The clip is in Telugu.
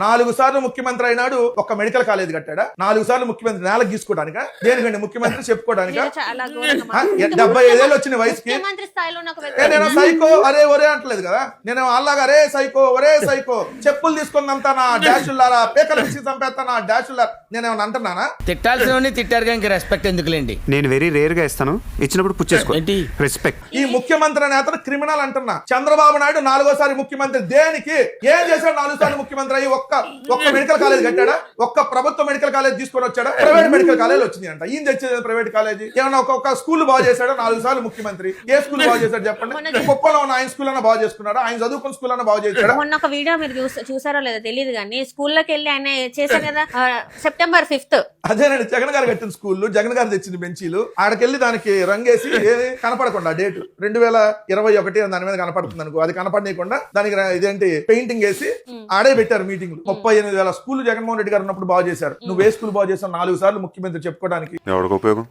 నాలుగు సార్లు ముఖ్యమంత్రి అయినాడు ఒక మెడికల్ కాలేజ్ కట్టాడా? నాలుగు సార్లు ముఖ్యమంత్రి నేలకు గీసుకోవడానిక? దేనికండి ముఖ్యమంత్రి చెప్పుకోవడానిక. డెబ్బై ఐదేళ్ళు వచ్చిన వయసుకి నేను సైకో అరే ఒరే అంటలేదు కదా? నేను అలాగా అరే సైకో ఒరే సైకో చెప్పులు తీసుకుందంతా నా డాషుల్లారా పేకలు పిచ్చి చంపేస్తా నా డాషుల్లారా? నేను ఏమన్నా అంటున్నానా? తిట్టాల్సిన తిట్టారు కానీ ఇంక రెస్పెక్ట్ ఎందుకులేండి? నేను వెరీ రేర్గా ఇస్తాను. ఇచ్చినప్పుడు పుచ్చేసుకో? రెస్పెక్ట్ ఈ ముఖ్యమంత్రి అనే అతను క్రిమినల్ అంటున్నా. చంద్రబాబు నాయుడు నాలుగోసారి ముఖ్యమంత్రి. దేనికి? ఏం చేశాడు నాలుగు సార్లు ముఖ్యమంత్రి అయ్యి ఒక్క ఒక్క మెడికల్ కాలేజ్ కట్టాడా? ఒక్క ప్రభుత్వ మెడికల్ కాలేజ్ తీసుకొని వచ్చాడా? ప్రైవేట్ మెడికల్ కాలేజ్ వచ్చింది అంట ఈయన తెచ్చేది ప్రైవేట్ కాలేజ్ ఏమన్నా ఒక ఒక స్కూల్ బాగు చేశాడా? నాలుగు సార్లు ముఖ్యమంత్రి. ఏ స్కూల్ బాగు చేశాడు చెప్పండి? కుప్పలో ఉన్న ఆయన స్కూల్ అన్న బాగు చేసుకున్నాడా? ఆయన చదువుకున్న స్కూల్ అన్న బాగు చేశాడా? మొన్న ఒక వీడియో మీరు చూస- చూసారో లేదో తెలియదు కానీ స్కూల్లోకి వెళ్ళి ఆయన చేశారు కదా సెప్టెంబర్ ఫిఫ్త్ అదేనండి జగన్ గారు కట్టిన స్కూల్ జగన్ గారు తెచ్చిన బెంచీలు. ఆడకెళ్ళి దానికి రంగేసి కనపడకుండా డేట్ రెండు వేల ఇరవై ఒకటి దాని మీద కనపడుతుంది అనుకో అది కనపడనీయకుండా దానికి ఇదేంటి పెయింటింగ్ వేసి ఆడే పెట్టారు మీటింగ్. ముప్పై ఎనిమిది వేల స్కూల్ జగన్మోహన్ రెడ్డి గారు ఉన్నప్పుడు బాగు చేశారు. నువ్వు ఏ స్కూల్ బాగు చేసావు నాలుగు సార్లు ముఖ్యమంత్రి చెప్పుకోవడానికి. ఎవరికి ఉపయోగం?